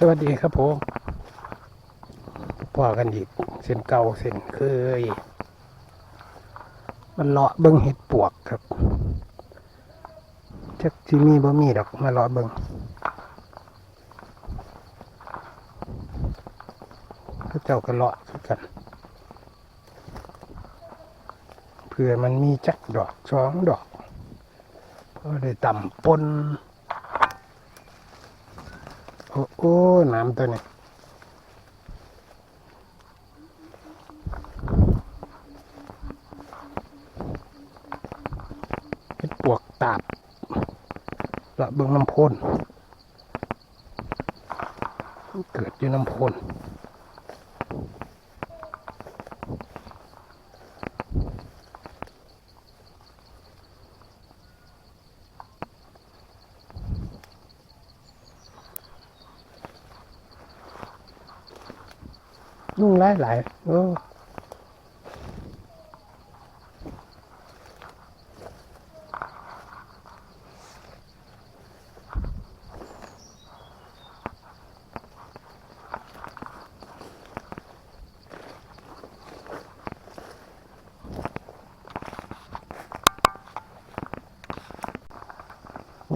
สวัสดีครับผมพอกันอีกเส้นเก่าเส้นเคย มันเลาะเบิ้งเห็ดปวกครับจักที่มีบ่มีดอกมาเลาะเบิ้งก็เจ้าก็เลาะกันเพื่อมันมีจักดอกสองดอก ก็ได้ต่ำปน โอ้โอ้น้ำตัวนี้เห็ดปวกตาบละเบิงน้ำพ่นมันเกิดอยู่น้ำพ่น ยุ่งหลายหลายโอ้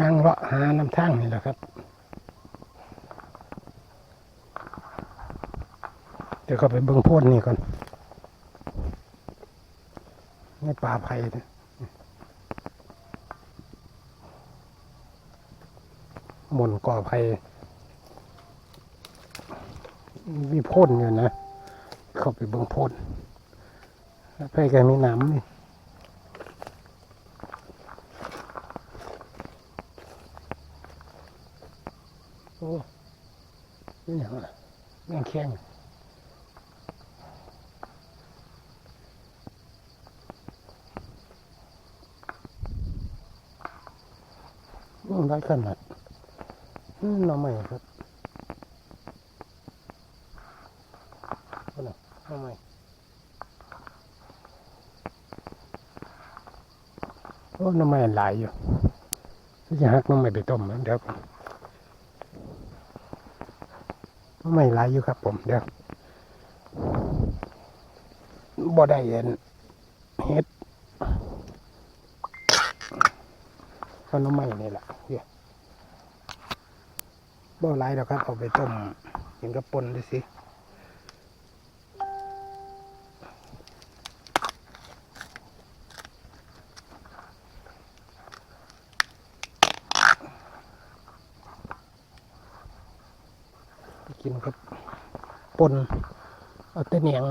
ยังเลาะหาน้ำทางนี่แหละครับ ดี๋ยวเขาไปเบิ่งพ่นนี่ก่อนนี่ป่าไผ่หมุนก่อไผ่มีพ่นอยู่นะ เข้าไปเบิ่งพ่นไผ่แกมีน้ำนี่โอ้นี่อย่างไรแม่งแข้ง ได้ขนาดน้องใหม่ครับเอาหน่อยน้องใหม่โอ้น้องใหม่หลายอยู่ที่จะหักน้องใหม่ไปต้มเดี๋ยวน้องใหม่หลายอยู่ครับผมเดี๋ยวบ่ได้เห็นเฮ็ด ข้าว น้ำไหม้นี่แหละเดี๋ยบ่ไรหรอกครับเอาไปต้มกินกับปนดูสิกินกับปนเอาแต่เหนียง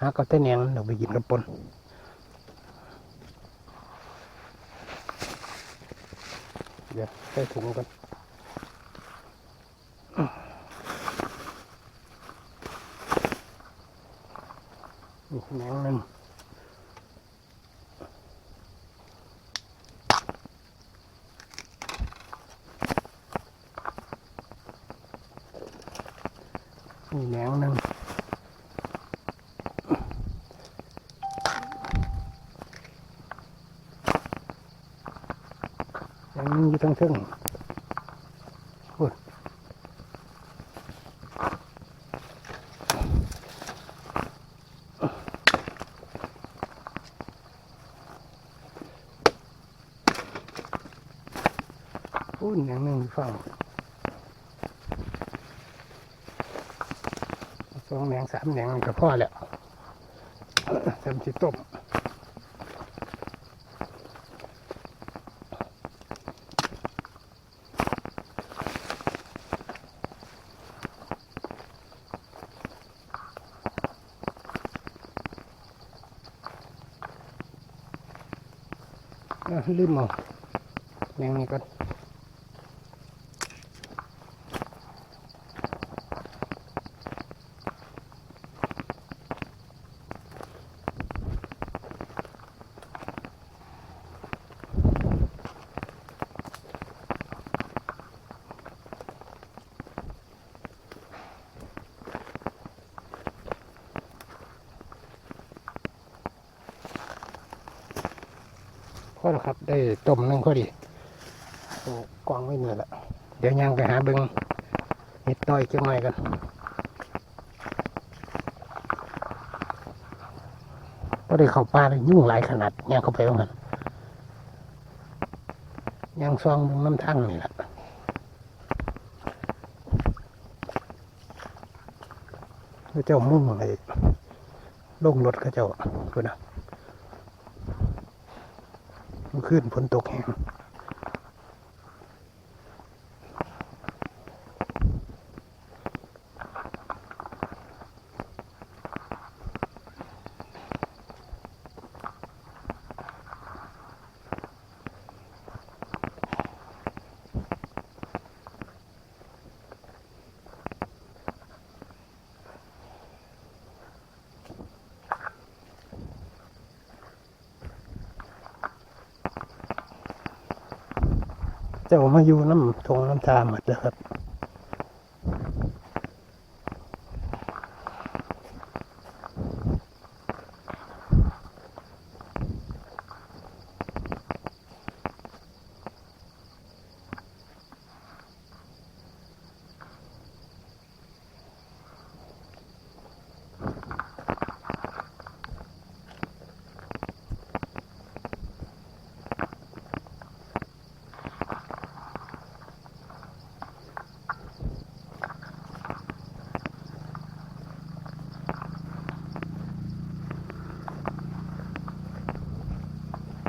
หากเอาแต่เหนียงเดี๋ยวไปกินกับปน ดี๋ยวใส่ถุงกันนี่แหนงหนึ่งนี่แหนงนึงแหนงหนึ่ง อยู่ทั้งทึ่งพูดอย่างหนึ่งฟังสองแหนงสามแหนงก็พอแล้วทำสิต้ม ลืมเอาแมงนี่ก่อน อแล้วครับ ได้ต้มนึงพอดีเอากองไว้นี่แหละเดี๋ยวยังไปหาเบิงเห็ดต้อยเจ้าหน่กันก็ได้เข้าป่าเลยยุ่งหลายขนาดย่างเข้าไปว่างั้นย่างซองเบิ่งน้ำทั้งนี่แหละเขาเจ้ามุ่งอะไรลงรถเขาเจ้าคุณนะ มันขึ้นฝนตกแห้ง เจ้ามาอยู่น้ำทงน้ำตาหมดแล้วครับ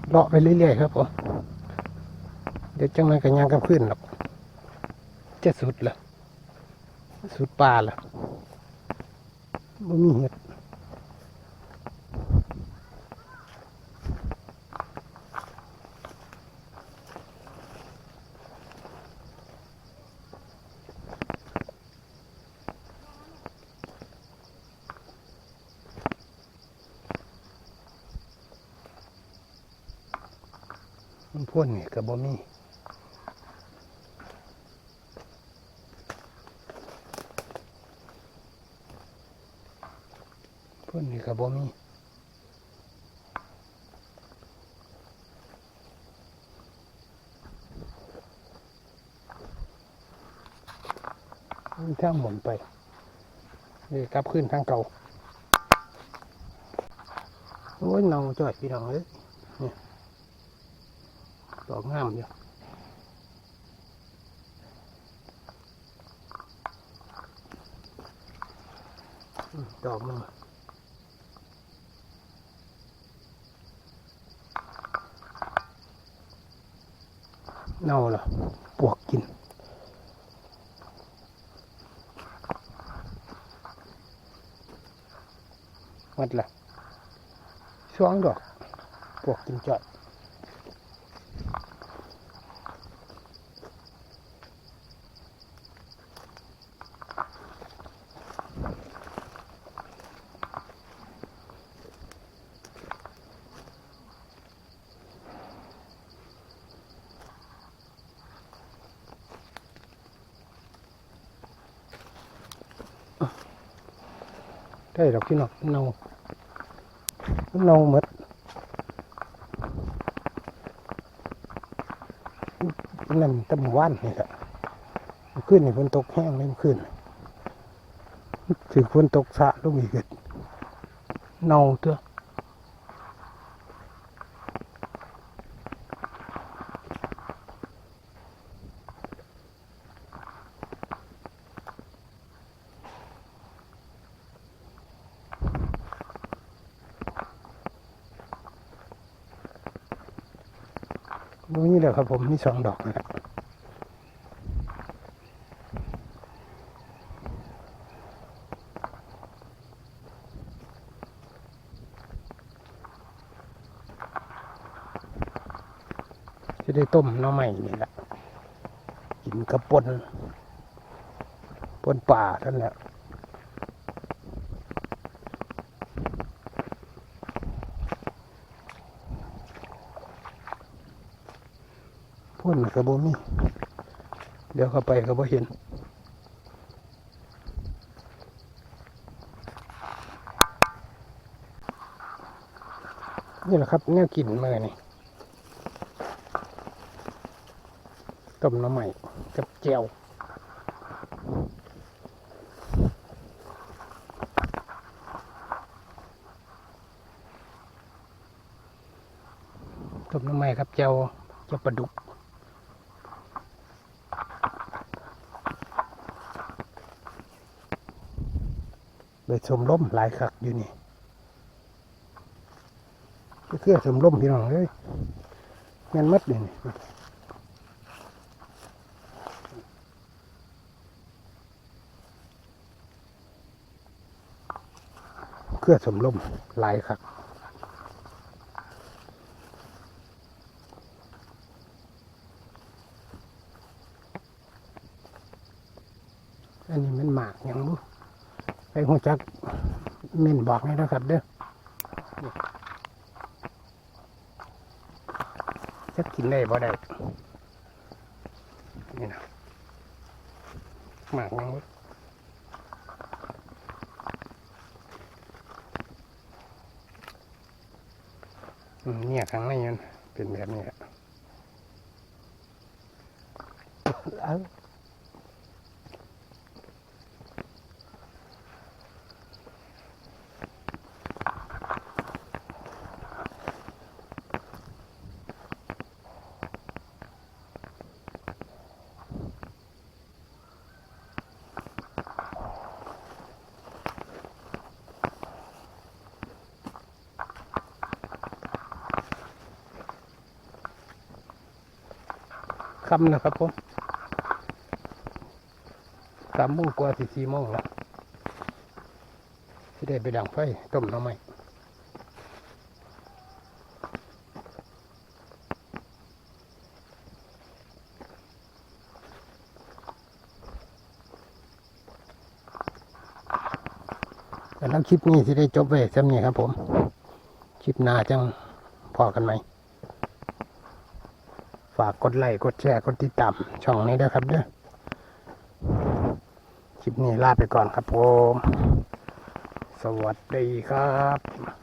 เลาะไปเรื่อยๆครับผมเดี๋ยวจังนั้นก็ย่างกับขึ้นหรอกจะสุดละสุดป่าละไม่มีเห็ด มพ่นนี่ก็บ่มีพ่นนี่ก็บ่มีมันทางหมุนไปเลยกลับขึ้นทางเก่าโอ้ยเนาจ่อยพี่น้องเอ้ย ดอกงามอยู่อืมดอกมันเน่าละปวกกินวัดละช่วงดอก ปวกกินจอด ได้ดอกที่นอกเนาเนาหมดนั่นตำว่านนี่แหละมันขึ้นนี่ฝนตกแห้งเลยขึ้นถึงฝนตกสะลงอีกเกิดเนาตั วนี่แหละครับผมมีสองดอกนะจะได้ต้มน้อใหม่นี่แหละกินกระปนปนป่าท่านแหละ พ่นกระโบมีเดี๋ยวเข้าไปก็บ่เห็นนี่แหละครับแนวกินมานี่ต้มน้ำใหม่กับเจียวต้มน้ำใหม่ครับเจียวเจียวปลาดุก ไปชมล่มหลายคักอยู่นี่เพื่อชมล่มพี่น้องเลยแม่นมัดเลยนี่เพื่อสมล่มหลายคักอันนี้มันหมากหยังบุ ไป หัวจักเม่นบอกนี่นะครับเด้อจะกินได้บ่ได้นี่นะหมากยังบ่อืมเนี่ยข้งในมันเป็นแบบนี้ครับ คำนะครับผมสามโมงกว่าสี่สี่โมงแล้วที่ได้ไปดังไฟต้มน้ำไหมแต่แล้วคลิปนี้ที่ได้จบไปซ้ำนี่ครับผม คลิปหน้าจังพอกันไหม ฝากกดไลค์กดแชร์กดติดตามช่องนี้ด้วยครับเด้อคลิปนี้ลาไปก่อนครับผม สวัสดีครับ